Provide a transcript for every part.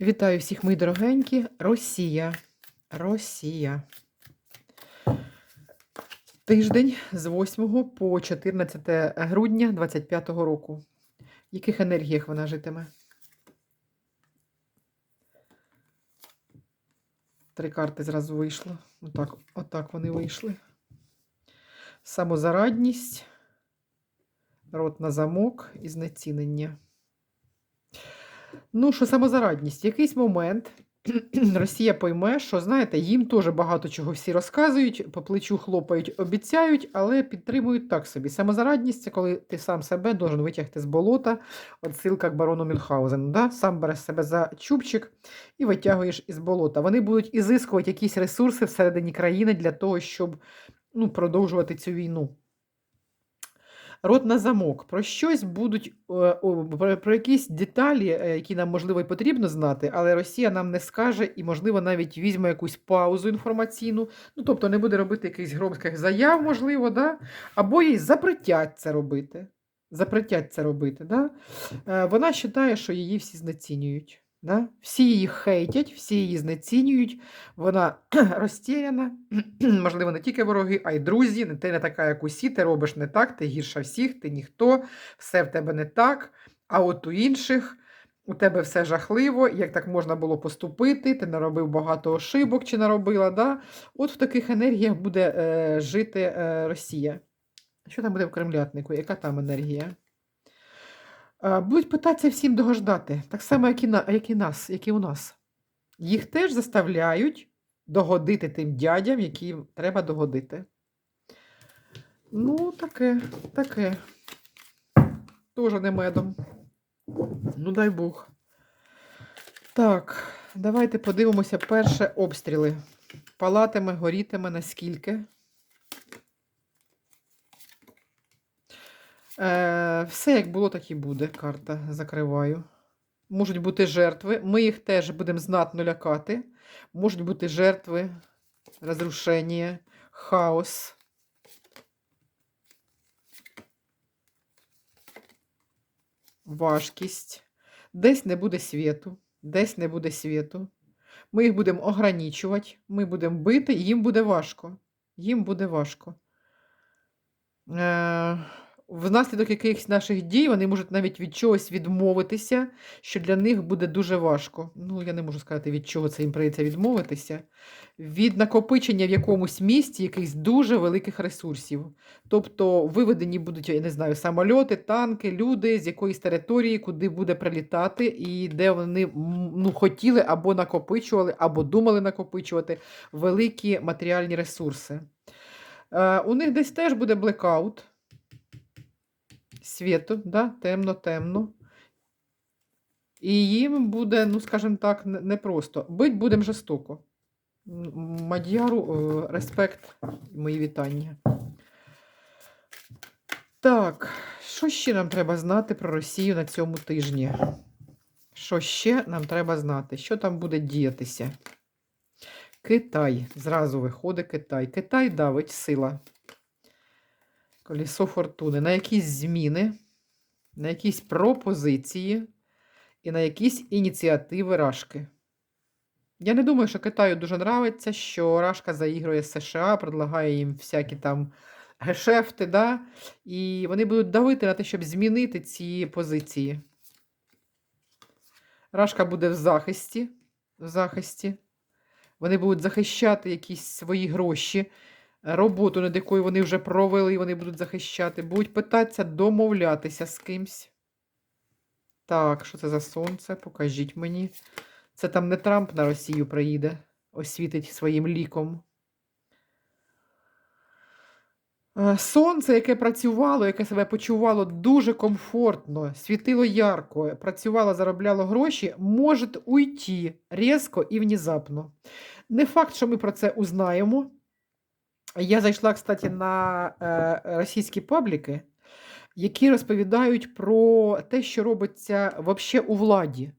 Вітаю всіх, мої дорогенькі. Росія. Росія. Тиждень з 8 по 14 грудня 25 року. В яких енергіях вона житиме? Три карти зразу вийшло. Отак, отак вони вийшли. Самозарадність, рот на замок і знецінення. Ну, що самозарадність. В якийсь момент Росія пойме, що, знаєте, їм теж багато чого всі розказують, по плечу хлопають, обіцяють, але підтримують так собі. Самозарадність це коли ти сам себе должен витягти з болота, отсилка к барону Мюнхгаузену. Да? Сам береш себе за чубчик і витягуєш із болота. Вони будуть ізискувати якісь ресурси всередині країни для того, щоб ну, продовжувати цю війну. Рот на замок. Про щось будуть е, про, якісь деталі, е, які нам можливо і потрібно знати, але Росія нам не скаже і, можливо, навіть візьме якусь паузу інформаційну. Ну, тобто не буде робити якихось громких заяв, можливо, да? або їй запретять це робити. Запретять це робити. Да? Е, Вона вважає, що її всі знецінюють. Да? Всі її хейтять, всі її знецінюють, вона розтіряна, можливо, не тільки вороги, а й друзі. Ти не така, як усі, ти робиш не так, ти гірша всіх, ти ніхто, все в тебе не так. А от у інших у тебе все жахливо, як так можна було поступити, ти наробив багато ошибок чи наробила. Да? От в таких енергіях буде е, жити е, Росія. Що там буде в Кремлятнику? Яка там енергія? Е, Будуть питатися всім догождати, так само, як і, на, як і нас, як і у нас. Їх теж заставляють догодити тим дядям, яким треба догодити. Ну, таке, таке. Тоже не медом. Ну, дай Бог. Так, давайте подивимося перше обстріли. Палатиме, горітиме, наскільки. Е, все як було, так і буде. Карта закриваю. Можуть бути жертви. Ми їх теж будемо знатно лякати. Можуть бути жертви, розрушення, хаос. Важкість. Десь не буде світу, десь не буде світу. Ми їх будемо ограничувати, ми будемо бити, і їм буде важко. Їм буде важко. Е, внаслідок якихось наших дій вони можуть навіть від чогось відмовитися, що для них буде дуже важко. Ну, я не можу сказати, від чого це їм прийдеться відмовитися. Від накопичення в якомусь місті якихось дуже великих ресурсів. Тобто виведені будуть, я не знаю, самольоти, танки, люди з якоїсь території, куди буде прилітати, і де вони ну, хотіли або накопичували, або думали накопичувати великі матеріальні ресурси. Е, у них десь теж буде блекаут світу, да? темно-темно. І їм буде, ну, скажімо так, непросто. Бить будемо жорстоко. М, Мадяру, е, респект, мої вітання. Так, що ще нам треба знати про Росію на цьому тижні? Що ще нам треба знати? Що там буде діятися? Китай. Зразу виходить Китай. Китай давить сила. Колісо фортуни. На якісь зміни, на якісь пропозиції і на якісь ініціативи Рашки. Я не думаю, що Китаю дуже нравиться, що Рашка заігрує США, предлагає їм всякі там гешефти, да? і вони будуть давити на те, щоб змінити ці позиції. Рашка буде в захисті. В захисті. Вони будуть захищати якісь свої гроші, роботу, над якою вони вже провели, вони будуть захищати, будуть питатися домовлятися з кимсь. Так, що це за сонце? Покажіть мені. Це там не Трамп на Росію приїде, освітить своїм ліком. Е, Сонце, яке працювало, яке себе почувало дуже комфортно, світило ярко, працювало, заробляло гроші, може уйти різко і внезапно. Не факт, що ми про це узнаємо. Я зайшла, кстати, на е, російські пабліки, які розповідають про те, що робиться вообще у владі.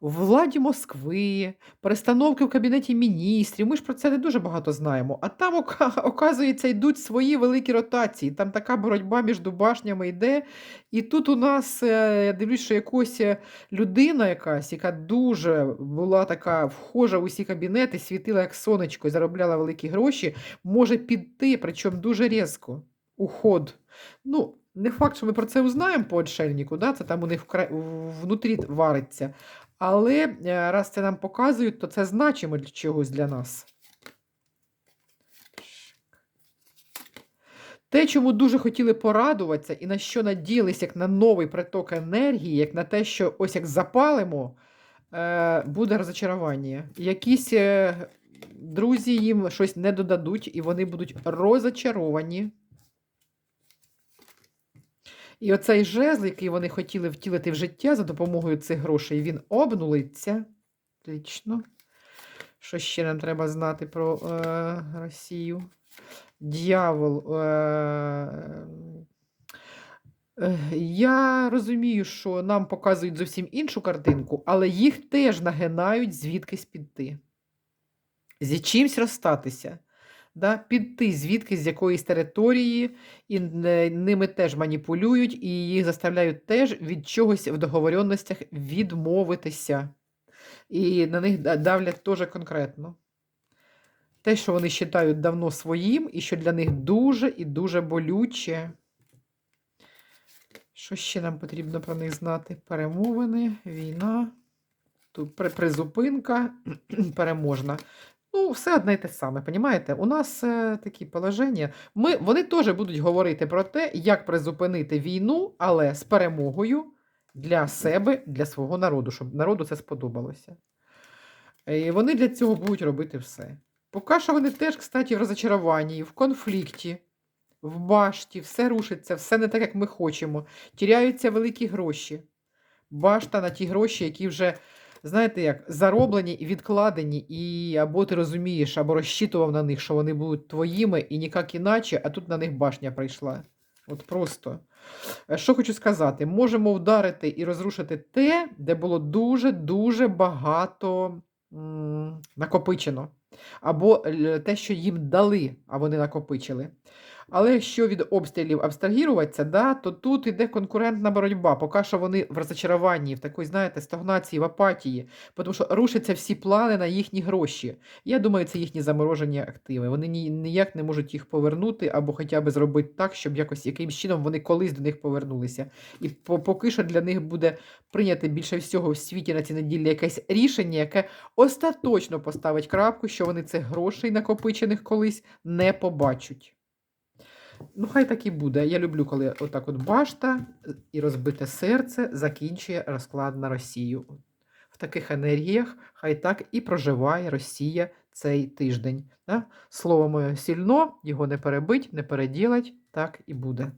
Владі Москви, перестановки в Кабінеті міністрів. Ми ж про це не дуже багато знаємо. А там, оказується, йдуть свої великі ротації. Там така боротьба між башнями йде. І тут у нас, е, я дивлюсь, що якось е, людина якась, яка дуже була така вхожа в усі кабінети, світила як сонечко і заробляла великі гроші, може піти, причому дуже різко. Уход. Ну, не факт, що ми про це узнаємо по отшельнику, да? це там у них внутрі вариться. Але е, раз це нам показують, то це значимо для чогось для нас. Те, чому дуже хотіли порадуватися і на що надіялись, як на новий приток енергії, як на те, що ось як запалимо, е, буде розочарування. Якісь е, друзі їм щось не додадуть, і вони будуть розочаровані. І оцей жезл, який вони хотіли втілити в життя за допомогою цих грошей, він обнулиться. Отлично. Що ще нам треба знати про е, Росію? Д'явол. Е, е, я розумію, що нам показують зовсім іншу картинку, але їх теж нагинають звідкись піти. Зі чимсь розстатися. Да? Піти звідки з якоїсь території, і ними теж маніпулюють, і їх заставляють теж від чогось в договоренностях відмовитися. І на них давлять теж конкретно. Те, що вони вважають давно своїм, і що для них дуже і дуже болюче. Що ще нам потрібно про них знати? Перемовини, війна, тут призупинка переможна. Ну, все одне й те саме, понімаєте? У нас е, такі положення. Ми, вони теж будуть говорити про те, як призупинити війну, але з перемогою для себе, для свого народу, щоб народу це сподобалося. І вони для цього будуть робити все. Поки що вони теж, кстати, в розочаруванні, в конфлікті, в башті, все рушиться, все не так, як ми хочемо. Тіряються великі гроші. Башта на ті гроші, які вже, знаєте, як зароблені і відкладені, і або ти розумієш, або розчитував на них, що вони будуть твоїми, і ніяк іначе, а тут на них башня прийшла. От просто. Е, Що хочу сказати, можемо вдарити і розрушити те, де було дуже-дуже багато накопичено. Або е, те, що їм дали, а вони накопичили. Але якщо від обстрілів абстрагіруватися, да, то тут іде конкурентна боротьба. Поки що вони в розчаруванні, в такій, знаєте, стагнації, в апатії, тому що рушаться всі плани на їхні гроші. Я думаю, це їхні заморожені активи. Вони ні- ніяк не можуть їх повернути або хоча б зробити так, щоб якось якимсь чином вони колись до них повернулися. І поки що для них буде прийняти більше всього в світі на цій неділі якесь рішення, яке остаточно поставить крапку, що вони цих грошей, накопичених колись, не побачать. Ну, хай так і буде. Я люблю, коли отак от башта і розбите серце закінчує розклад на Росію. В таких енергіях хай так і проживає Росія цей тиждень. Да? Слово моє сильно, його не перебить, не переділать, так і буде.